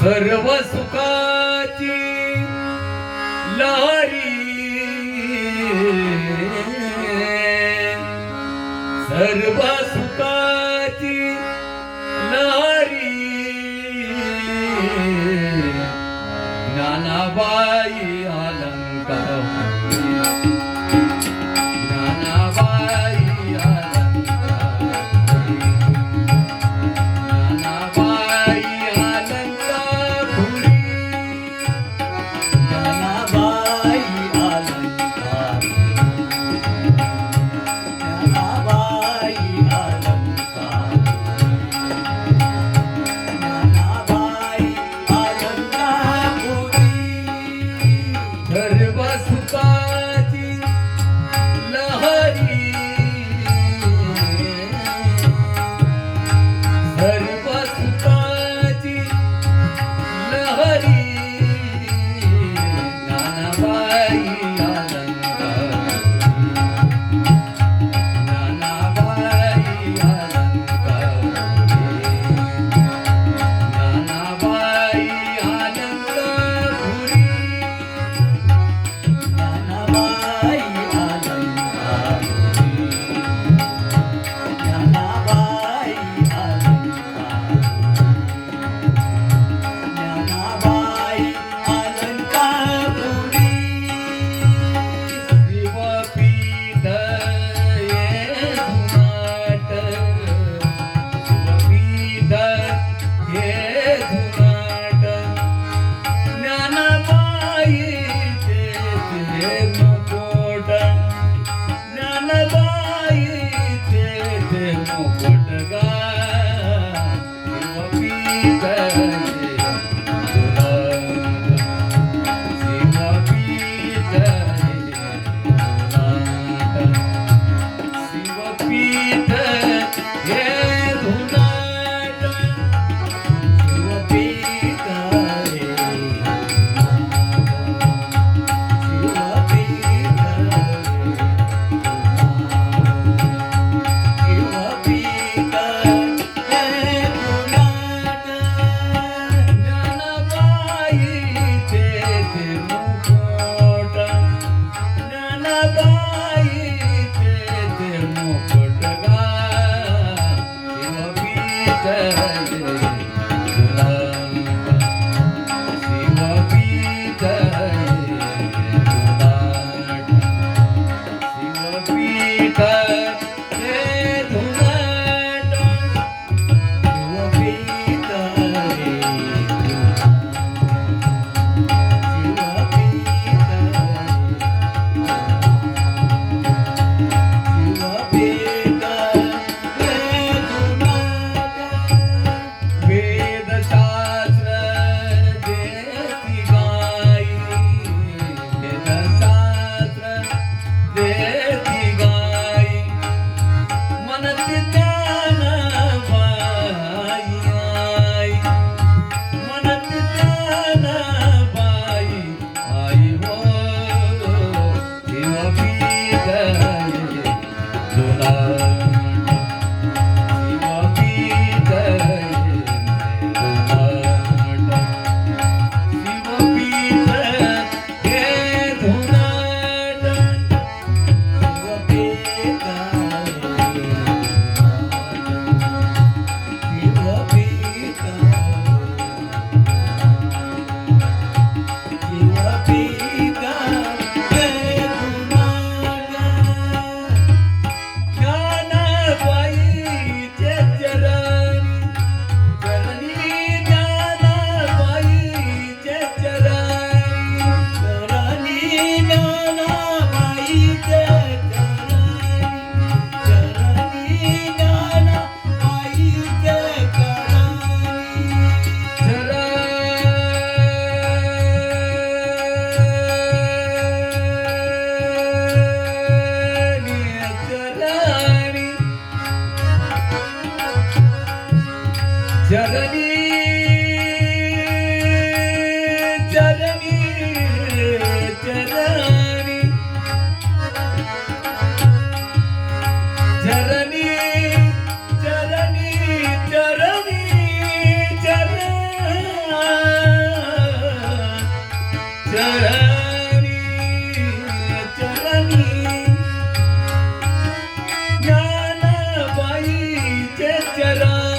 सर्व सुखाची लहरी सर्व सुखाची नारी। ज्ञानाबाई अलंकार हो। Porta चरणी चरणी चरणी चरणी चरणी चरणी चरण चरणी ज्ञानबाईचे चरण